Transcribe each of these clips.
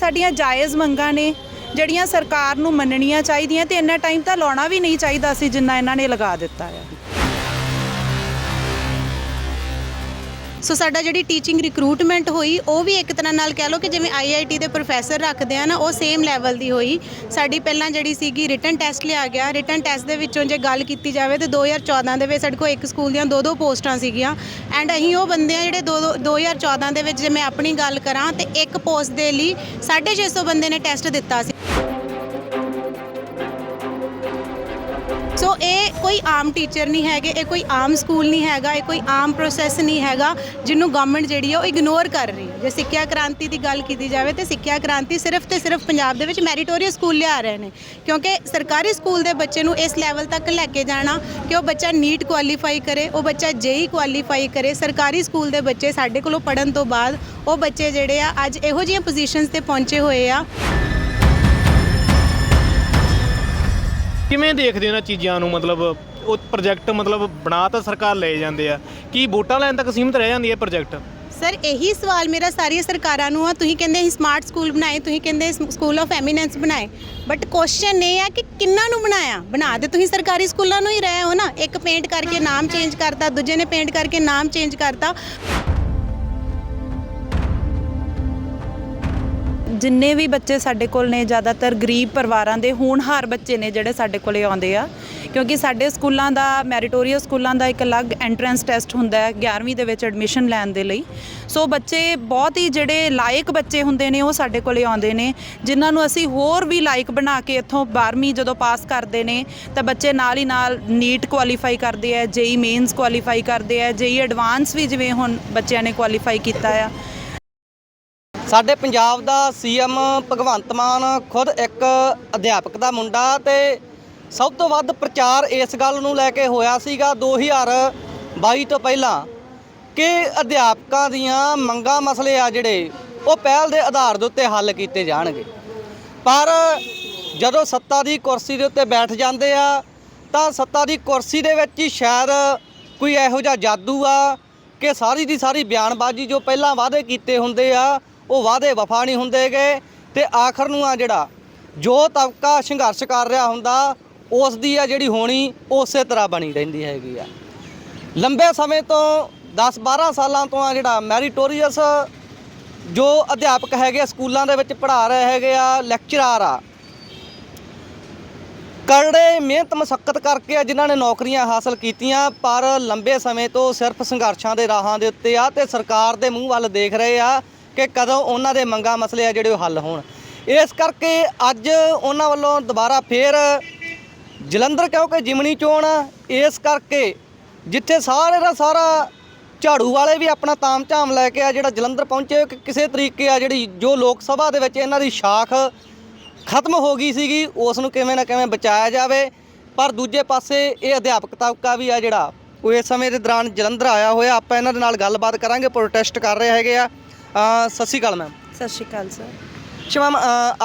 ਸਾਡੀਆਂ ਜਾਇਜ਼ ਮੰਗਾਂ ਨੇ, ਜਿਹੜੀਆਂ ਸਰਕਾਰ ਨੂੰ ਮੰਨਣੀਆਂ ਚਾਹੀਦੀਆਂ ਤੇ ਇੰਨਾ ਟਾਈਮ ਤਾਂ ਲਾਉਣਾ ਵੀ ਨਹੀਂ ਚਾਹੀਦਾ ਸੀ ਜਿੰਨਾ ਇਹਨਾਂ ਨੇ ਲਗਾ ਦਿੱਤਾ ਹੈ ਸੋ ਸਾਡਾ ਜਿਹੜੀ ਟੀਚਿੰਗ ਰਿਕਰੂਟਮੈਂਟ ਹੋਈ, ਉਹ ਵੀ ਇੱਕ ਤਰ੍ਹਾਂ ਨਾਲ ਕਹਿ ਲਓ ਕਿ ਜਿਵੇਂ ਆਈਆਈਟੀ ਦੇ ਪ੍ਰੋਫੈਸਰ ਰੱਖਦੇ ਆ ਨਾ, ਉਹ ਸੇਮ ਲੈਵਲ ਦੀ ਹੋਈ। ਸਾਡੀ ਪਹਿਲਾਂ ਜਿਹੜੀ ਸੀਗੀ ਰਿਟਨ ਟੈਸਟ ਲਿਆ ਗਿਆ। ਰਿਟਨ ਟੈਸਟ ਦੇ ਵਿੱਚੋਂ ਜੇ ਗੱਲ ਕੀਤੀ ਜਾਵੇ ਤੇ 2014 ਦੇ ਵਿੱਚ ਸਾਡੇ ਕੋਲ ਇੱਕ ਸਕੂਲ ਦੀਆਂ ਦੋ ਦੋ ਪੋਸਟਾਂ ਸੀਗੀਆਂ। ਐਂਡ ਅਸੀਂ ਉਹ ਬੰਦੇ ਆ ਜਿਹੜੇ ਦੋ ਦੋ 2014 ਦੇ ਵਿੱਚ ਜੇ ਮੈਂ ਆਪਣੀ ਗੱਲ ਕਰਾਂ ਤੇ ਇੱਕ ਪੋਸਟ ਦੇ ਲਈ 650 ਬੰਦੇ ਨੇ ਟੈਸਟ ਦਿੱਤਾ ਸੀ। ਇਹ ਕੋਈ ਆਮ ਟੀਚਰ ਨਹੀਂ ਹੈਗੇ, ਇਹ ਕੋਈ ਆਮ ਸਕੂਲ ਨਹੀਂ ਹੈਗਾ, ਇਹ ਕੋਈ ਆਮ ਪ੍ਰੋਸੈਸ ਨਹੀਂ ਹੈਗਾ ਜਿਹਨੂੰ ਗਵਰਨਮੈਂਟ ਜਿਹੜੀ ਆ ਉਹ ਇਗਨੋਰ ਕਰ ਰਹੀ ਹੈ। ਜੇ ਸਿੱਖਿਆ ਕ੍ਰਾਂਤੀ ਦੀ ਗੱਲ ਕੀਤੀ ਜਾਵੇ ਤੇ ਸਿੱਖਿਆ ਕ੍ਰਾਂਤੀ ਸਿਰਫ ਤੇ ਸਿਰਫ ਪੰਜਾਬ ਦੇ ਵਿੱਚ ਮੈਰੀਟੋਰੀਅਸ ਸਕੂਲ ਲਿਆ ਰਹੇ ਨੇ। ਕਿਉਂਕਿ ਸਰਕਾਰੀ ਸਕੂਲ ਦੇ ਬੱਚੇ ਨੂੰ ਇਸ ਲੈਵਲ ਤੱਕ ਲੈ ਕੇ ਜਾਣਾ ਕਿ ਉਹ ਬੱਚਾ ਨੀਟ ਕੁਆਲੀਫਾਈ ਕਰੇ, ਉਹ ਬੱਚਾ ਜੇਈ ਕੁਆਲੀਫਾਈ ਕਰੇ, ਸਰਕਾਰੀ ਸਕੂਲ ਦੇ ਬੱਚੇ ਸਾਡੇ ਕੋਲੋਂ ਪੜਨ ਤੋਂ ਬਾਅਦ ਉਹ ਬੱਚੇ ਜਿਹੜੇ ਆ ਅੱਜ ਇਹੋ ਜਿਹੀਆਂ ਪੋਜੀਸ਼ਨਸ ਤੇ ਪਹੁੰਚੇ ਹੋਏ ਆ। ਕਿਵੇਂ ਦੇਖਦੇ ਹੋ ਇਹਨਾਂ ਚੀਜ਼ਾਂ ਨੂੰ? ਮਤਲਬ ਉਹ ਪ੍ਰੋਜੈਕਟ ਮਤਲਬ ਬਣਾ ਤਾਂ ਸਰਕਾਰ ਲੈ ਜਾਂਦੇ ਆ। ਕੀ ਵੋਟਾਂ ਲੈਣ ਤੱਕ ਸੀਮਿਤ ਰਹਿ ਜਾਂਦੀ ਹੈ ਪ੍ਰੋਜੈਕਟ ਸਰ, ਇਹੀ ਸਵਾਲ ਮੇਰਾ ਸਾਰੀਆਂ ਸਰਕਾਰਾਂ ਨੂੰ ਆ। ਤੁਸੀਂ ਕਹਿੰਦੇ ਅਸੀਂ ਸਮਾਰਟ ਸਕੂਲ ਬਣਾਏ, ਤੁਸੀਂ ਕਹਿੰਦੇ ਸਕੂਲ ਆਫ ਐਮੀਨੈਂਸ ਬਣਾਏ। ਬਟ ਕੁਐਸਚਨ ਇਹ ਆ ਕਿ ਕਿੰਨਾਂ ਨੂੰ ਬਣਾਇਆ? ਬਣਾ ਦੇ ਤੁਸੀਂ ਸਰਕਾਰੀ ਸਕੂਲਾਂ ਨੂੰ ਹੀ ਰਹੇ ਹੋ ਨਾ। ਇੱਕ ਪੇਂਟ ਕਰਕੇ ਨਾਮ ਚੇਂਜ ਕਰਤਾ, ਦੂਜੇ ਨੇ ਪੇਂਟ ਕਰਕੇ ਨਾਮ ਚੇਂਜ ਕਰਤਾ। ਜਿੰਨੇ ਵੀ ਬੱਚੇ ਸਾਡੇ ਕੋਲ ਨੇ, ਜ਼ਿਆਦਾਤਰ ਗਰੀਬ ਪਰਿਵਾਰਾਂ ਦੇ ਹੋਣਹਾਰ ਬੱਚੇ ਨੇ ਜਿਹੜੇ ਸਾਡੇ ਕੋਲੇ ਆਉਂਦੇ ਆ। ਕਿਉਂਕਿ ਸਾਡੇ ਸਕੂਲਾਂ ਦਾ, ਮੈਰੀਟੋਰੀਅਸ ਸਕੂਲਾਂ ਦਾ ਇੱਕ ਅਲੱਗ ਐਂਟਰੈਂਸ ਟੈਸਟ ਹੁੰਦਾ ਹੈ 11ਵੀਂ ਦੇ ਵਿੱਚ ਐਡਮਿਸ਼ਨ ਲੈਣ ਦੇ ਲਈ। ਸੋ ਬੱਚੇ ਬਹੁਤ ਹੀ ਜਿਹੜੇ ਲਾਇਕ ਬੱਚੇ ਹੁੰਦੇ ਨੇ, ਉਹ ਸਾਡੇ ਕੋਲੇ ਆਉਂਦੇ ਨੇ। ਜਿਨ੍ਹਾਂ ਨੂੰ ਅਸੀਂ ਹੋਰ ਵੀ ਲਾਇਕ ਬਣਾ ਕੇ ਇੱਥੋਂ 12ਵੀਂ ਜਦੋਂ ਪਾਸ ਕਰਦੇ ਨੇ, ਤਾਂ ਬੱਚੇ ਨਾਲ ਹੀ ਨਾਲ ਨੀਟ ਕੁਆਲੀਫਾਈ ਕਰਦੇ ਆ, ਜੇਈ ਮੇਨਸ ਕੁਆਲੀਫਾਈ ਕਰਦੇ ਆ, ਜੇਈ ਐਡਵਾਂਸ ਵੀ ਜਿਵੇਂ ਹੁਣ ਬੱਚਿਆਂ ਨੇ ਕੁਆਲੀਫਾਈ ਕੀਤਾ ਆ। ਸਾਡੇ ਪੰਜਾਬ ਦਾ ਸੀਐਮ ਭਗਵੰਤ ਮਾਨ ਖੁਦ ਇੱਕ ਅਧਿਆਪਕ ਦਾ ਮੁੰਡਾ ਤੇ ਸਭ ਤੋਂ ਵੱਧ ਪ੍ਰਚਾਰ ਇਸ ਗੱਲ ਨੂੰ ਲੈ ਕੇ ਹੋਇਆ ਸੀਗਾ 2022 ਤੋਂ ਪਹਿਲਾਂ ਕਿ ਅਧਿਆਪਕਾਂ ਦੀਆਂ ਮੰਗਾਂ ਮਸਲੇ ਆ ਜਿਹੜੇ, ਉਹ ਪਹਿਲ ਦੇ ਆਧਾਰ ਦੇ ਉੱਤੇ ਹੱਲ ਕੀਤੇ ਜਾਣਗੇ। ਪਰ ਜਦੋਂ ਸੱਤਾ ਦੀ ਕੁਰਸੀ ਦੇ ਉੱਤੇ ਬੈਠ ਜਾਂਦੇ ਆ, ਤਾਂ ਸੱਤਾ ਦੀ ਕੁਰਸੀ ਦੇ ਵਿੱਚ ਹੀ ਸ਼ਾਇਦ ਕੋਈ ਇਹੋ ਜਿਹਾ ਜਾਦੂ ਆ ਕਿ ਸਾਰੀ ਦੀ ਸਾਰੀ ਬਿਆਨਬਾਜ਼ੀ ਜੋ ਪਹਿਲਾਂ ਵਾਅਦੇ ਕੀਤੇ ਹੁੰਦੇ ਆ ਉਹ ਵਾਅਦੇ ਵਫਾ ਨਹੀਂ ਹੁੰਦੇਗੇ ਤੇ ਆਖਰ ਨੂੰ ਆ ਜਿਹੜਾ ਜੋ ਤਬਕਾ ਸੰਘਰਸ਼ ਕਰ ਰਿਹਾ ਹੁੰਦਾ ਉਸ ਦੀ ਆ ਜਿਹੜੀ ਹੋਣੀ ਉਸੇ ਤਰ੍ਹਾਂ ਬਣੀ ਰਹਿੰਦੀ ਹੈਗੀ ਆ। ਲੰਬੇ ਸਮੇਂ ਤੋਂ 10-12 ਸਾਲਾਂ ਤੋਂ ਆ ਜਿਹੜਾ ਮੈਰੀਟੋਰੀਅਸ ਜੋ ਅਧਿਆਪਕ ਹੈਗੇ ਆ, ਸਕੂਲਾਂ ਦੇ ਵਿੱਚ ਪੜ੍ਹਾ ਰਹੇ ਹੈਗੇ ਆ ਲੈਕਚਰਰ ਆ ਕਰੜੇ ਮਿਹਨਤ ਮਸਕਤ ਕਰਕੇ ਆ ਜਿਨ੍ਹਾਂ ਨੇ ਨੌਕਰੀਆਂ ਹਾਸਲ ਕੀਤੀਆਂ ਪਰ ਲੰਬੇ ਸਮੇਂ ਤੋਂ ਸਿਰਫ ਸੰਘਰਸ਼ਾਂ ਦੇ ਰਾਹਾਂ ਦੇ ਉੱਤੇ ਆ ਤੇ ਸਰਕਾਰ ਦੇ ਮੂੰਹ ਵੱਲ ਦੇਖ ਰਹੇ ਆ ਕਿ ਕਦੋਂ ਉਹਨਾਂ ਦੇ ਮੰਗਾਂ ਮਸਲੇ ਆ ਜਿਹੜੇ ਉਹ ਹੱਲ ਹੋਣ। ਇਸ ਕਰਕੇ ਅੱਜ ਉਹਨਾਂ ਵੱਲੋਂ ਦੁਬਾਰਾ ਫੇਰ ਜਲੰਧਰ ਕਿਉਂਕਿ ਜਿਮਣੀ ਚੋਣ ਆ, ਇਸ ਕਰਕੇ ਜਿੱਥੇ ਸਾਰੇ ਦਾ ਸਾਰਾ ਝਾੜੂ ਵਾਲੇ ਵੀ ਆਪਣਾ ਤਾਮਝਾਮ ਲੈ ਕੇ ਆ ਜਿਹੜਾ ਜਲੰਧਰ ਪਹੁੰਚੇ ਕਿ ਕਿਸੇ ਤਰੀਕੇ ਆ ਜਿਹੜੀ ਜੋ ਲੋਕ ਸਭਾ ਦੇ ਵਿੱਚ ਇਹਨਾਂ ਦੀ ਸ਼ਾਖ ਖਤਮ ਹੋ ਗਈ ਸੀਗੀ ਉਸ ਨੂੰ ਕਿਵੇਂ ਨਾ ਕਿਵੇਂ ਬਚਾਇਆ ਜਾਵੇ। ਪਰ ਦੂਜੇ ਪਾਸੇ ਇਹ ਅਧਿਆਪਕ ਤਬਕਾ ਵੀ ਆ ਜਿਹੜਾ ਉਹ ਇਸ ਸਮੇਂ ਦੇ ਦੌਰਾਨ ਜਲੰਧਰ ਆਇਆ ਹੋਇਆ ਆਪਾਂ ਇਹਨਾਂ ਦੇ ਨਾਲ ਗੱਲਬਾਤ ਕਰਾਂਗੇ ਪ੍ਰੋਟੈਸਟ ਕਰ ਰਹੇ ਹੈਗੇ ਆ। ਅ, ਸਤਿ ਸ਼੍ਰੀ ਅਕਾਲ ਮੈਮ। ਸਤਿ ਸ਼੍ਰੀ ਅਕਾਲ ਸਰ। ਅੱਛਾ ਮੈਮ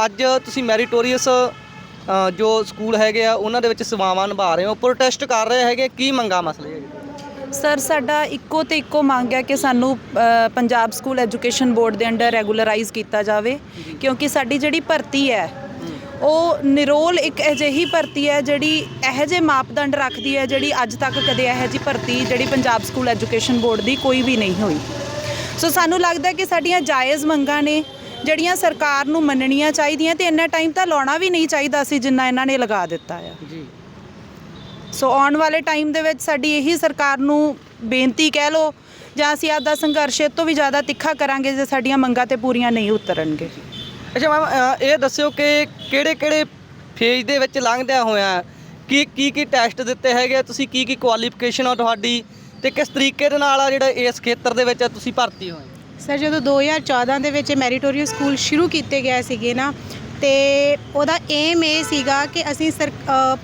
ਅੱਜ ਤੁਸੀਂ ਮੈਰੀਟੋਰੀਅਸ ਅ, ਜੋ ਸਕੂਲ ਹੈਗੇ ਆ ਉਹਨਾਂ ਦੇ ਵਿੱਚ ਸੇਵਾਵਾਂ ਨਿਭਾ ਰਹੇ ਹੋ ਪ੍ਰੋਟੈਸਟ ਕਰ ਰਹੇ ਹੈਗੇ ਕੀ ਮੰਗਾ ਮਸਲੇ ਹੈਗੇ? ਸਰ ਸਾਡਾ ਇੱਕੋ ਤੇ ਇੱਕੋ ਮੰਗ ਹੈ ਕਿ ਸਾਨੂੰ ਅ, ਪੰਜਾਬ ਸਕੂਲ ਐਜੂਕੇਸ਼ਨ ਬੋਰਡ ਦੇ ਅੰਡਰ ਰੈਗੂਲਰਾਈਜ਼ ਕੀਤਾ ਜਾਵੇ ਕਿਉਂਕਿ ਸਾਡੀ ਜਿਹੜੀ ਭਰਤੀ ਹੈ ਉਹ ਨਿਰੋਲ ਇੱਕ ਅਜਿਹੀ ਭਰਤੀ ਹੈ ਜਿਹੜੀ ਇਹੋ ਜਿਹੇ ਮਾਪਦੰਡ ਰੱਖਦੀ ਹੈ ਜਿਹੜੀ ਅੱਜ ਤੱਕ ਕਦੇ ਇਹੋ ਜਿਹੀ ਭਰਤੀ ਜਿਹੜੀ ਪੰਜਾਬ ਸਕੂਲ ਐਜੂਕੇਸ਼ਨ ਬੋਰਡ ਦੀ ਕੋਈ ਵੀ ਨਹੀਂ ਹੋਈ। ਸੋ ਸਾਨੂੰ ਲੱਗਦਾ ਕਿ ਸਾਡੀਆਂ ਜਾਇਜ਼ ਮੰਗਾਂ ਨੇ ਜਿਹੜੀਆਂ ਸਰਕਾਰ ਨੂੰ ਮੰਨਣੀਆਂ ਚਾਹੀਦੀਆਂ ਤੇ ਇੰਨਾ ਟਾਈਮ ਤਾਂ ਲਾਉਣਾ ਵੀ ਨਹੀਂ ਚਾਹੀਦਾ ਸੀ ਜਿੰਨਾ ਇਹਨਾਂ ਨੇ ਲਗਾ ਦਿੱਤਾ ਆ। ਜੀ। ਸੋ ਆਉਣ ਵਾਲੇ ਟਾਈਮ ਦੇ ਵਿੱਚ ਸਾਡੀ ਇਹੀ ਸਰਕਾਰ ਨੂੰ ਬੇਨਤੀ ਕਹਿ ਲਓ ਜਾਂ ਅਸੀਂ ਆਪਦਾ ਸੰਘਰਸ਼ ਇਹ ਤੋਂ ਵੀ ਜ਼ਿਆਦਾ ਤਿੱਖਾ ਕਰਾਂਗੇ ਜੇ ਸਾਡੀਆਂ ਮੰਗਾਂ ਤੇ ਪੂਰੀਆਂ ਨਹੀਂ ਉਤਰਨਗੇ। ਅੱਛਾ ਮੈਮ ਇਹ ਦੱਸਿਓ ਕਿ ਕਿਹੜੇ ਕਿਹੜੇ ਫੇਜ਼ ਦੇ ਵਿੱਚ ਲੰਘਦਿਆਂ ਹੋਇਆ ਕੀ ਕੀ ਕੀ ਟੈਸਟ ਦਿੱਤੇ ਹੈਗੇ ਤੁਸੀਂ ਕੀ ਕੀ ਕੁਆਲੀਫਿਕੇਸ਼ਨ ਆ ਤੁਹਾਡੀ? ਤੇ ਕਿਸ ਤਰੀਕੇ ਦੇ ਨਾਲ ਆ ਜਿਹੜਾ ਇਸ ਖੇਤਰ ਦੇ ਵਿੱਚ ਤੁਸੀਂ ਭਰਤੀ ਹੋਏ? ਸਰ, ਜਦੋਂ 2014 ਦੇ ਵਿੱਚ ਮੈਰੀਟੋਰੀਅਸ ਸਕੂਲ ਸ਼ੁਰੂ ਕੀਤੇ ਗਏ ਸੀਗੇ ਨਾ, ਤੇ ਉਹਦਾ ਏਮ ਇਹ ਸੀਗਾ ਕਿ ਅਸੀਂ ਸਰ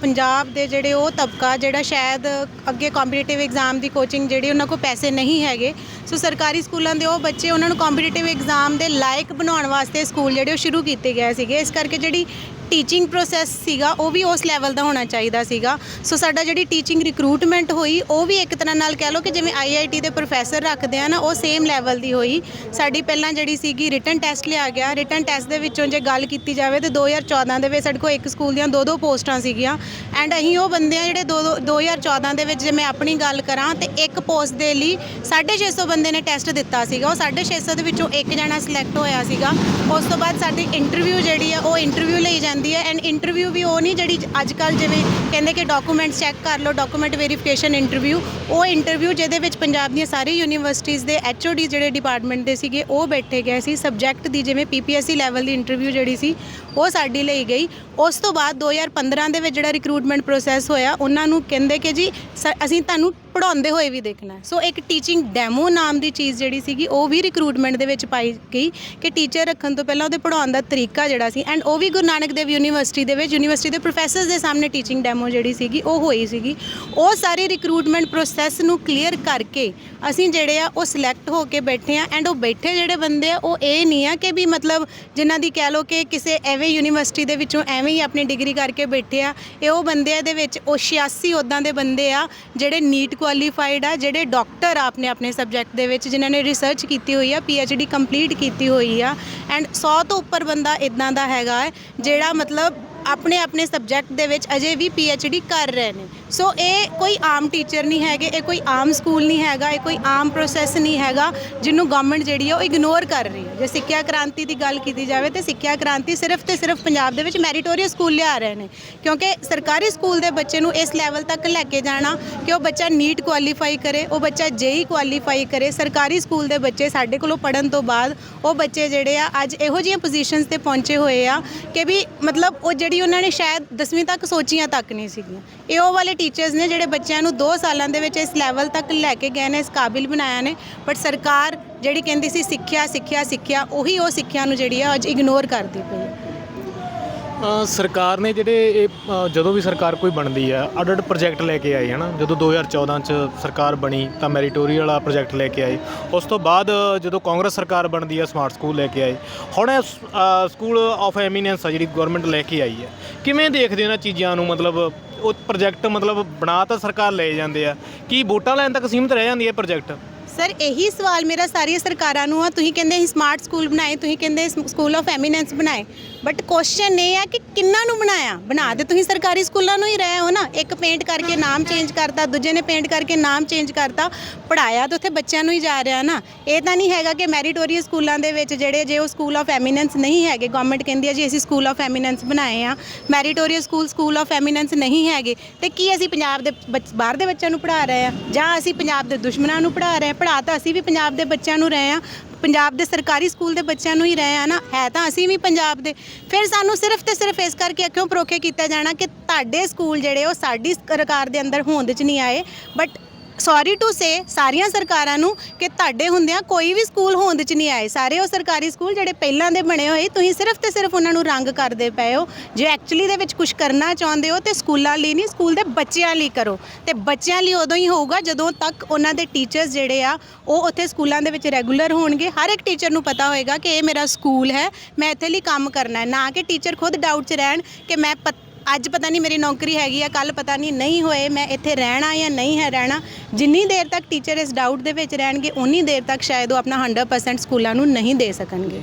ਪੰਜਾਬ ਦੇ ਜਿਹੜੇ ਉਹ ਤਬਕਾ, ਜਿਹੜਾ ਸ਼ਾਇਦ ਅੱਗੇ ਕੰਪੀਟੀਟਿਵ ਐਗਜ਼ਾਮ ਦੀ ਕੋਚਿੰਗ ਜਿਹੜੀ ਉਹਨਾਂ ਕੋਲ ਪੈਸੇ ਨਹੀਂ ਹੈਗੇ, ਸੋ ਸਰਕਾਰੀ ਸਕੂਲਾਂ ਦੇ ਉਹ ਬੱਚੇ ਉਹਨਾਂ ਨੂੰ ਕੰਪੀਟੀਟਿਵ ਐਗਜ਼ਾਮ ਦੇ ਲਾਇਕ ਬਣਾਉਣ ਵਾਸਤੇ ਸਕੂਲ ਜਿਹੜੇ ਉਹ ਸ਼ੁਰੂ ਕੀਤੇ ਗਏ ਸੀਗੇ। ਇਸ ਕਰਕੇ ਜਿਹੜੀ ਟੀਚਿੰਗ ਪ੍ਰੋਸੈਸ ਸੀਗਾ, ਉਹ ਵੀ ਉਸ ਲੈਵਲ ਦਾ ਹੋਣਾ ਚਾਹੀਦਾ ਸੀਗਾ। ਸੋ ਸਾਡਾ ਜਿਹੜੀ ਟੀਚਿੰਗ ਰਿਕਰੂਟਮੈਂਟ ਹੋਈ, ਉਹ ਵੀ ਇੱਕ ਤਰ੍ਹਾਂ ਨਾਲ ਕਹਿ ਲਓ ਕਿ ਜਿਵੇਂ ਆਈਆਈਟੀ ਦੇ ਪ੍ਰੋਫੈਸਰ ਰੱਖਦੇ ਆ ਨਾ, ਉਹ ਸੇਮ ਲੈਵਲ ਦੀ ਹੋਈ। ਸਾਡੀ ਪਹਿਲਾਂ ਜਿਹੜੀ ਸੀਗੀ ਰਿਟਨ ਟੈਸਟ ਲਿਆ ਗਿਆ। ਰਿਟਨ ਟੈਸਟ ਦੇ ਵਿੱਚੋਂ ਜੇ ਗੱਲ ਕੀਤੀ ਜਾਵੇ ਤੇ 2014 ਦੇ ਵਿੱਚ ਸਾਡੇ ਕੋਲ ਇੱਕ ਸਕੂਲ ਦੀਆਂ ਦੋ ਦੋ ਪੋਸਟਾਂ ਸੀਗੀਆਂ। ਐਂਡ ਅਸੀਂ ਉਹ ਬੰਦੇ ਆ ਜਿਹੜੇ ਦੋ ਦੋ 2014 ਦੇ ਵਿੱਚ ਜੇ ਮੈਂ ਆਪਣੀ ਗੱਲ ਕਰਾਂ, ਤੇ ਇੱਕ ਪੋਸਟ ਦੇ ਲਈ 650 ਬੰਦੇ ਨੇ ਟੈਸਟ ਦਿੱਤਾ ਸੀਗਾ। ਉਹ 650 ਦੇ ਵਿੱਚੋਂ ਇੱਕ ਜਣਾ ਸਿਲੈਕਟ ਹੋਇਆ ਸੀਗਾ। ਉਸ ਤੋਂ ਬਾਅਦ ਸਾਡੀ ਇੰਟਰਵਿਊ ਜਿਹੜੀ ਆ, ਉਹ ਇੰਟਰਵਿਊ ਲਈ ਜਾਂਦੀ ਹੈ ਐਂਡ ਇੰਟਰਵਿਊ ਵੀ ਉਹ ਨਹੀਂ ਜਿਹੜੀ ਅੱਜ ਕੱਲ ਜਿਵੇਂ ਕਹਿੰਦੇ ਕਿ ਡਾਕੂਮੈਂਟਸ ਚੈੱਕ ਕਰ ਲਓ ਡਾਕੂਮੈਂਟ ਵੈਰੀਫਿਕੇਸ਼ਨ ਇੰਟਰਵਿਊ ਉਹ ਇੰਟਰਵਿਊ ਜਿਹਦੇ ਵਿੱਚ ਪੰਜਾਬ ਦੀਆਂ ਸਾਰੀ ਯੂਨੀਵਰਸਿਟੀਜ਼ ਦੇ ਐਚਓਡੀ ਜਿਹੜੇ ਡਿਪਾਰਟਮੈਂਟ ਦੇ ਸੀਗੇ, ਉਹ ਬੈਠੇ ਗਏ ਸੀ। ਸਬਜੈਕਟ ਦੀ ਜਿਵੇਂ ਪੀਪੀਐਸਸੀ ਲੈਵਲ ਦੀ ਇੰਟਰਵਿਊ ਜਿਹੜੀ ਸੀ, ਉਹ ਸਾਡੀ ਲਈ ਗਈ। ਉਸ ਤੋਂ ਬਾਅਦ 2015 ਦੇ ਵਿੱਚ ਜਿਹੜਾ ਰਿਕਰੂਟਮੈਂਟ ਪ੍ਰੋਸੈਸ ਹੋਇਆ, ਉਹਨਾਂ ਨੂੰ ਕਹਿੰਦੇ ਕਿ ਜੀ, ਸ- ਅਸੀਂ ਤੁਹਾਨੂੰ ਪੜਾਉਂਦੇ ਹੋਏ ਵੀ ਦੇਖਣਾ ਹੈ। ਸੋ ਇੱਕ ਟੀਚਿੰਗ ਡੈਮੋ ਨਾਮ ਦੀ ਚੀਜ਼ ਜਿਹੜੀ ਸੀਗੀ, ਉਹ ਵੀ ਰਿਕਰੂਟਮੈਂਟ ਦੇ ਵਿੱਚ ਪਾਈ ਗਈ ਕਿ ਟੀਚਰ ਰੱਖਣ ਤੋਂ ਪਹਿਲਾਂ ਉਹਦੇ ਪੜਾਉਣ ਦਾ ਤਰੀਕਾ ਜਿਹੜਾ ਸੀ ਐਂਡ ਉਹ ਵੀ ਗੁਰੂ ਨਾਨਕ ਦੇਵ ਯੂਨੀਵਰਸਿਟੀ ਦੇ ਵਿੱਚ, ਯੂਨੀਵਰਸਿਟੀ ਦੇ ਪ੍ਰੋਫੈਸਰਸ ਦੇ ਸਾਹਮਣੇ ਟੀਚਿੰਗ ਡੈਮੋ ਜਿਹੜੀ ਸੀਗੀ, ਉਹ ਹੋਈ ਸੀਗੀ ਉਹ ਸਾਰੇ ਰਿਕਰੂਟਮੈਂਟ ਪ੍ਰੋਸੈਸ ਨੂੰ ਕਲੀਅਰ ਕਰਕੇ ਅਸੀਂ ਜਿਹੜੇ ਆ, ਉਹ ਸਿਲੈਕਟ ਹੋ ਕੇ ਬੈਠੇ ਆ ਐਂਡ ਉਹ ਬੈਠੇ ਜਿਹੜੇ ਬੰਦੇ ਆ, ਉਹ ਇਹ ਨਹੀਂ ਆ ਕਿ ਵੀ ਮਤਲਬ ਜਿਨ੍ਹਾਂ ਦੀ ਕਹਿ ਲਓ ਕਿ ਕਿਸੇ ਐਵੇਂ ਯੂਨੀਵਰਸਿਟੀ ਦੇ ਵਿੱਚੋਂ ਐਵੇਂ ਹੀ ਆਪਣੀ ਡਿਗਰੀ ਕਰਕੇ ਬੈਠੇ ਆ, ਇਹ ਉਹ ਬੰਦੇ ਆ ਦੇ ਵਿੱਚ, ਉਹ 86 ਉਦਾਂ ਦੇ ਬੰਦੇ ਆ ਜਿਹੜੇ ਨੀਟ ਕੁਆਲੀਫਾਈਡ ਆ, ਜਿਹੜੇ ਡਾਕਟਰ ਆ ਆਪਣੇ ਆਪਣੇ ਸਬਜੈਕਟ ਦੇ ਵਿੱਚ, ਜਿਨ੍ਹਾਂ ਨੇ ਰਿਸਰਚ ਕੀਤੀ ਹੋਈ ਆ ਡੀ ਕੰਪਲੀਟ ਕੀਤੀ ਹੋਈ ਆ ਐਂਡ 100 ਤੋਂ ਉੱਪਰ ਬੰਦਾ ਇਦਾਂ ਦਾ ਹੈਗਾ ਹੈ, ਜਿਹੜਾ ਮਤਲਬ ਆਪਣੇ ਆਪਣੇ ਸਬਜੈਕਟ ਦੇ ਵਿੱਚ ਅਜੇ ਵੀ ਡੀ ਕਰ ਰਹੇ ਨੇ। ਸੋ ਇਹ ਕੋਈ ਆਮ ਟੀਚਰ ਨਹੀਂ ਹੈਗੇ, ਇਹ ਕੋਈ ਆਮ ਸਕੂਲ ਨਹੀਂ ਹੈਗਾ, ਇਹ ਕੋਈ ਆਮ ਪ੍ਰੋਸੈਸ ਨਹੀਂ ਹੈਗਾ ਜਿਹਨੂੰ ਗਵਰਨਮੈਂਟ ਜਿਹੜੀ ਆ ਉਹ ਇਗਨੋਰ ਕਰ ਰਹੀ ਹੈ। ਜੇ ਸਿੱਖਿਆ ਕ੍ਰਾਂਤੀ ਦੀ ਗੱਲ ਕੀਤੀ ਜਾਵੇ ਤੇ ਸਿੱਖਿਆ ਕ੍ਰਾਂਤੀ ਸਿਰਫ ਤੇ ਸਿਰਫ ਪੰਜਾਬ ਦੇ ਵਿੱਚ ਮੈਰੀਟੋਰੀਅਸ ਸਕੂਲ ਲਿਆ ਰਹੇ ਨੇ। ਕਿਉਂਕਿ ਸਰਕਾਰੀ ਸਕੂਲ ਦੇ ਬੱਚੇ ਨੂੰ ਇਸ ਲੈਵਲ ਤੱਕ ਲੈ ਕੇ ਜਾਣਾ ਕਿ ਉਹ ਬੱਚਾ ਨੀਟ ਕੁਆਲੀਫਾਈ ਕਰੇ, ਉਹ ਬੱਚਾ ਜੇਈ ਕੁਆਲੀਫਾਈ ਕਰੇ, ਸਰਕਾਰੀ ਸਕੂਲ ਦੇ ਬੱਚੇ ਸਾਡੇ ਕੋਲੋਂ ਪੜਨ ਤੋਂ ਬਾਅਦ ਉਹ ਬੱਚੇ ਜਿਹੜੇ ਆ ਅੱਜ ਇਹੋ ਜਿਹੀਆਂ ਪੋਜੀਸ਼ਨਸ ਤੇ ਪਹੁੰਚੇ ਹੋਏ ਆ ਕਿ ਵੀ ਮਤਲਬ ਉਹ ਜਿਹੜੀ ਉਹਨਾਂ ਨੇ ਸ਼ਾਇਦ 10ਵੀਂ ਤੱਕ ਸੋਚੀਆਂ ਤੱਕ ਨਹੀਂ ਸੀਗੀਆਂ। ਇਹ ਉਹ ਵਾਲੇ ਟੀਚਰਸ ਨੇ ਜਿਹੜੇ ਬੱਚਿਆਂ ਨੂੰ 2 ਸਾਲਾਂ ਦੇ ਵਿੱਚ ਇਸ ਲੈਵਲ ਤੱਕ ਲੈ ਕੇ ਗਏ ਨੇ ਇਸ ਕਾਬਿਲ ਬਣਾਇਆ ਨੇ ਬਟ ਸਰਕਾਰ ਜਿਹੜੀ ਕਹਿੰਦੀ ਸੀ ਸਿੱਖਿਆ ਸਿੱਖਿਆ ਸਿੱਖਿਆ ਉਹੀ ਉਹ ਸਿੱਖਿਆ ਨੂੰ ਜਿਹੜੀ ਆ ਅੱਜ ਇਗਨੋਰ ਕਰਦੀ ਪਈ ਹੈ। ਸਰਕਾਰ ਨੇ ਜਿਹੜੇ ਇਹ ਅ, ਜਦੋਂ ਵੀ ਸਰਕਾਰ ਕੋਈ ਬਣਦੀ ਆ ਅੱਡ ਅੱਡ ਪ੍ਰੋਜੈਕਟ ਲੈ ਕੇ ਆਏ ਹਨਾ? ਜਦੋਂ 2014 ਚ ਸਰਕਾਰ ਬਣੀ ਤਾਂ ਮੈਰੀਟੋਰੀਅਲ ਵਾਲਾ ਪ੍ਰੋਜੈਕਟ ਲੈ ਕੇ ਆਏ ਉਸ ਤੋਂ ਬਾਅਦ ਜਦੋਂ ਕਾਂਗਰਸ ਸਰਕਾਰ ਬਣਦੀ ਆ ਸਮਾਰਟ ਸਕੂਲ ਲੈ ਕੇ ਆਏ ਹੁਣ ਇਹ ਸ- ਅ, ਸਕੂਲ ਆਫ ਐਮੀਨੈਂਸ ਆ ਜਿਹੜੀ ਗਵਰਨਮੈਂਟ ਲੈ ਕੇ ਆਈ ਹੈ। ਕਿਵੇਂ ਦੇਖਦੇ ਹੋ ਇਹਨਾਂ ਚੀਜ਼ਾਂ ਨੂੰ? ਮਤਲਬ ਉਹ ਪ੍ਰੋਜੈਕਟ ਮਤਲਬ ਬਣਾ ਤਾਂ ਸਰਕਾਰ ਲੈ ਜਾਂਦੇ ਆ। ਕੀ ਵੋਟਾਂ ਲੈਣ ਤੱਕ ਸੀਮਿਤ ਰਹਿ ਜਾਂਦੀ ਹੈ ਪ੍ਰੋਜੈਕਟ? ਸਰ, ਇਹੀ ਸਵਾਲ ਮੇਰਾ ਸਾਰੀਆਂ ਸਰਕਾਰਾਂ ਨੂੰ ਆ। ਤੁਸੀਂ ਕਹਿੰਦੇ ਅਸੀਂ ਸਮਾਰਟ ਸਕੂਲ ਬਣਾਏ, ਤੁਸੀਂ ਕਹਿੰਦੇ ਸਕੂਲ ਆਫ ਐਮੀਨੈਂਸ ਬਣਾਏ। ਬਟ ਕੁਐਸਚਨ ਇਹ ਆ ਕਿ ਕਿੰਨਾਂ ਨੂੰ ਬਣਾਇਆ? ਬਣਾ ਤੇ ਤੁਸੀਂ ਸਰਕਾਰੀ ਸਕੂਲਾਂ ਨੂੰ ਹੀ ਰਹੇ ਹੋ ਨਾ। ਇੱਕ ਪੇਂਟ ਕਰਕੇ ਨਾਮ ਚੇਂਜ ਕਰਤਾ, ਦੂਜੇ ਨੇ ਪੇਂਟ ਕਰਕੇ ਨਾਮ ਚੇਂਜ ਕਰਤਾ ਪੜਾਇਆ ਤਾਂ ਉੱਥੇ ਬੱਚਿਆਂ ਨੂੰ ਹੀ ਜਾ ਰਿਹਾ ਨਾ। ਇਹ ਤਾਂ ਨਹੀਂ ਹੈਗਾ ਕਿ ਮੈਰੀਟੋਰੀਅਸ ਸਕੂਲਾਂ ਦੇ ਵਿੱਚ ਜਿਹੜੇ ਜੇ ਉਹ ਸਕੂਲ ਆਫ ਐਮੀਨੈਂਸ ਨਹੀਂ ਹੈਗੇ। ਗਵਰਨਮੈਂਟ ਕਹਿੰਦੀ ਹੈ ਜੀ ਅਸੀਂ ਸਕੂਲ ਆਫ ਐਮੀਨੈਂਸ ਬਣਾਏ ਆ। Meritorious school school of eminence ਨਹੀਂ ਹੈਗੇ। ਤੇ ਕੀ ਅਸੀਂ ਪੰਜਾਬ ਦੇ ਬਾਹਰ ਦੇ ਬੱਚਿਆਂ ਨੂੰ ਪੜ੍ਹਾ ਰਹੇ ਆ? ਜਾਂ ਅਸੀਂ ਪੰਜਾਬ ਦੇ ਦੁਸ਼ਮਣਾਂ ਨੂੰ ਪੜ੍ਹਾ ਰਹੇ ਆ? ਪੜ੍ਹਾ ਤਾਂ ਅਸੀਂ ਵੀ ਪੰਜਾਬ ਦੇ ਬੱਚਿਆਂ ਨੂੰ ਰਹੇ ਆ ਪੰਜਾਬ ਦੇ ਸਰਕਾਰੀ ਸਕੂਲ ਦੇ ਬੱਚਿਆਂ ਨੂੰ ਹੀ ਰਹੇ ਆ ਨਾ, ਹੈ ਤਾਂ ਅਸੀਂ ਵੀ ਪੰਜਾਬ ਦੇ। ਫਿਰ ਸਾਨੂੰ ਸਿਰਫ ਤੇ ਸਿਰਫ ਇਸ ਕਰਕੇ ਕਿਉਂ ਪਰੋਖੇ ਕੀਤਾ ਜਾਣਾ ਕਿ ਤੁਹਾਡੇ ਸਕੂਲ ਜਿਹੜੇ ਉਹ ਸਾਡੀ ਸਰਕਾਰ ਦੇ ਅੰਦਰ ਹੋਂਦ 'ਚ ਨਹੀਂ ਆਏ ਬਟ ਸੌਰੀ ਟੂ ਸੇ ਸਾਰੀਆਂ ਸਰਕਾਰਾਂ ਨੂੰ ਕਿ ਤੁਹਾਡੇ ਹੁੰਦਿਆਂ ਕੋਈ ਵੀ ਸਕੂਲ ਹੋਂਦ 'ਚ ਨਹੀਂ ਆਏ। ਸਾਰੇ ਉਹ ਸਰਕਾਰੀ ਸਕੂਲ ਜਿਹੜੇ ਪਹਿਲਾਂ ਦੇ ਬਣੇ ਹੋਏ, ਤੁਸੀਂ ਸਿਰਫ ਤੇ ਸਿਰਫ ਉਹਨਾਂ ਨੂੰ ਰੰਗ ਕਰਦੇ ਪਏ ਹੋ। ਜੇ ਐਕਚੁਅਲੀ ਦੇ ਵਿੱਚ ਕੁਝ ਕਰਨਾ ਚਾਹੁੰਦੇ ਹੋ ਤੇ ਸਕੂਲਾਂ ਲਈ ਨਹੀਂ, ਸਕੂਲ ਦੇ ਬੱਚਿਆਂ ਲਈ ਕਰੋ। ਤੇ ਬੱਚਿਆਂ ਲਈ ਉਦੋਂ ਹੀ ਹੋਊਗਾ ਜਦੋਂ ਤੱਕ ਉਹਨਾਂ ਦੇ ਟੀਚਰਸ ਜਿਹੜੇ ਆ, ਉਹ ਉੱਥੇ ਸਕੂਲਾਂ ਦੇ ਵਿੱਚ ਰੈਗੂਲਰ ਹੋਣਗੇ। ਹਰ ਇੱਕ ਟੀਚਰ ਨੂੰ ਪਤਾ ਹੋਏਗਾ ਕਿ ਇਹ ਮੇਰਾ ਸਕੂਲ ਹੈ, ਮੈਂ ਇੱਥੇ ਲਈ ਕੰਮ ਕਰਨਾ ਹੈ। ਨਾ ਕਿ ਟੀਚਰ ਖੁਦ ਡਾਊਟ 'ਚ ਰਹਿਣ ਕਿ ਮੈਂ ਪਤ- ਅੱਜ ਪਤਾ ਨਹੀਂ ਮੇਰੀ ਨੌਕਰੀ ਹੈਗੀ ਆ ਕੱਲ ਪਤਾ ਨਹੀਂ ਨਹੀਂ ਹੋਏ, ਮੈਂ ਇੱਥੇ ਰਹਿਣਾ ਜਾਂ ਨਹੀਂ ਹੈ ਰਹਿਣਾ, ਜਿੰਨੀ ਦੇਰ ਤੱਕ ਟੀਚਰ ਇਸ ਡਾਊਟ ਦੇ ਵਿੱਚ ਰਹਿਣਗੇ ਉਨੀ ਦੇਰ ਤੱਕ ਸ਼ਾਇਦ ਉਹ ਆਪਣਾ 100% ਸਕੂਲਾਂ ਨੂੰ ਨਹੀਂ ਦੇ ਸਕਣਗੇ।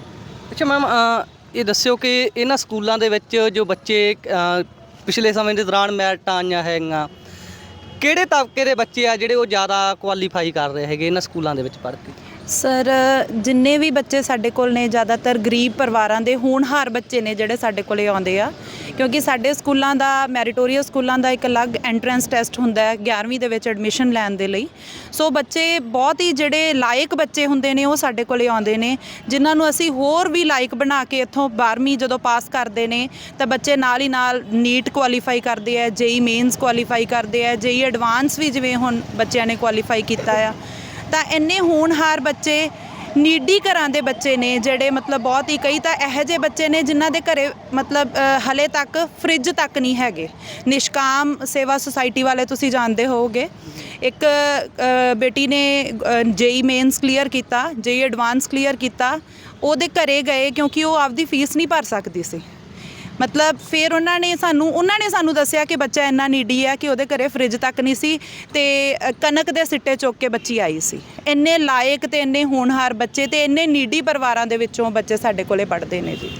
ਅੱਛਾ ਮੈਮ ਇਹ ਦੱਸਿਓ ਕਿ ਇਹਨਾਂ ਸਕੂਲਾਂ ਦੇ ਵਿੱਚ ਜੋ ਬੱਚੇ ਪਿਛਲੇ ਸਮੇਂ ਦੇ ਦੌਰਾਨ ਮੈਰਿਟਾਂ ਆਈਆਂ ਹੈਗੀਆਂ, ਕਿਹੜੇ ਤਬਕੇ ਦੇ ਬੱਚੇ ਆ ਜਿਹੜੇ ਉਹ ਜ਼ਿਆਦਾ ਕੁਆਲੀਫਾਈ ਕਰ ਰਹੇ ਹੈਗੇ ਇਹਨਾਂ ਸਕੂਲਾਂ ਦੇ ਵਿੱਚ ਪੜ੍ਹ ਕੇ? ਸਰ, ਜਿੰਨੇ ਵੀ ਬੱਚੇ ਸਾਡੇ ਕੋਲ ਨੇ, ਜ਼ਿਆਦਾਤਰ ਗਰੀਬ ਪਰਿਵਾਰਾਂ ਦੇ ਹੋਣਹਾਰ ਬੱਚੇ ਨੇ ਜਿਹੜੇ ਸਾਡੇ ਕੋਲੇ ਆਉਂਦੇ ਆ। ਕਿਉਂਕਿ ਸਾਡੇ ਸਕੂਲਾਂ ਦਾ, ਮੈਰੀਟੋਰੀਅਸ ਸਕੂਲਾਂ ਦਾ ਇੱਕ ਅਲੱਗ ਐਂਟਰੈਂਸ ਟੈਸਟ ਹੁੰਦਾ ਹੈ 11ਵੀਂ ਦੇ ਵਿੱਚ ਐਡਮਿਸ਼ਨ ਲੈਣ ਦੇ ਲਈ। ਸੋ ਬੱਚੇ ਬਹੁਤ ਹੀ ਜਿਹੜੇ ਲਾਇਕ ਬੱਚੇ ਹੁੰਦੇ ਨੇ, ਉਹ ਸਾਡੇ ਕੋਲੇ ਆਉਂਦੇ ਨੇ। ਜਿਨ੍ਹਾਂ ਨੂੰ ਅਸੀਂ ਹੋਰ ਵੀ ਲਾਇਕ ਬਣਾ ਕੇ ਇੱਥੋਂ 12ਵੀਂ ਜਦੋਂ ਪਾਸ ਕਰਦੇ ਨੇ, ਤਾਂ ਬੱਚੇ ਨਾਲ ਹੀ ਨਾਲ ਨੀਟ ਕੁਆਲੀਫਾਈ ਕਰਦੇ ਆ, ਜੇਈ ਮੇਨਸ ਕੁਆਲੀਫਾਈ ਕਰਦੇ ਆ, ਜੇਈ ਐਡਵਾਂਸ ਵੀ ਜਿਵੇਂ ਹੁਣ ਬੱਚਿਆਂ ਨੇ ਕੁਆਲੀਫਾਈ ਕੀਤਾ ਆ। ਤਾਂ ਇੰਨੇ ਹੋਣਹਾਰ ਬੱਚੇ ਨੀਡੀ ਘਰਾਂ ਦੇ ਬੱਚੇ ਨੇ ਜਿਹੜੇ ਮਤਲਬ ਬਹੁਤ ਹੀ ਕਈ ਤਾਂ ਇਹੋ ਜਿਹੇ ਬੱਚੇ ਨੇ ਜਿਨ੍ਹਾਂ ਦੇ ਘਰੇ ਮਤਲਬ ਅ, ਹਲੇ ਤੱਕ ਫ੍ਰਿਜ ਤੱਕ ਨਹੀਂ ਹੈਗੇ। ਨਿਸ਼ਕਾਮ ਸੇਵਾ ਸੁਸਾਇਟੀ ਵਾਲੇ ਤੁਸੀਂ ਜਾਣਦੇ ਹੋਵੋਗੇ। ਇੱਕ ਅ, ਬੇਟੀ ਨੇ ਜੇਈ ਮੇਨਸ ਕਲੀਅਰ ਕੀਤਾ ਜੇਈ ਐਡਵਾਂਸ ਕਲੀਅਰ ਕੀਤਾ। ਉਹਦੇ ਘਰੇ ਗਏ ਕਿਉਂਕਿ ਉਹ ਆਪਦੀ ਫੀਸ ਨਹੀਂ ਭਰ ਸਕਦੀ ਸੀ। ਮਤਲਬ ਫਿਰ ਉਹਨਾਂ ਨੇ ਸਾਨੂੰ ਉਹਨਾਂ ਨੇ ਸਾਨੂੰ ਦੱਸਿਆ ਕਿ ਬੱਚਾ ਇੰਨਾ ਨੀਡੀ ਹੈ ਕਿ ਉਹਦੇ ਘਰੇ ਫ੍ਰਿਜ ਤੱਕ ਨਹੀਂ ਸੀ ਤੇ ਕਣਕ ਦੇ ਸਿੱਟੇ ਚੁੱਕ ਕੇ ਬੱਚੀ ਆਈ ਸੀ। ਇੰਨੇ ਲਾਇਕ ਤੇ ਇੰਨੇ ਹੋਣਹਾਰ ਬੱਚੇ ਤੇ ਇੰਨੇ ਨੀਡੀ ਪਰਿਵਾਰਾਂ ਦੇ ਵਿੱਚੋਂ ਬੱਚੇ ਸਾਡੇ ਕੋਲੇ ਪੜ੍ਹਦੇ ਨੇ ਜੀ।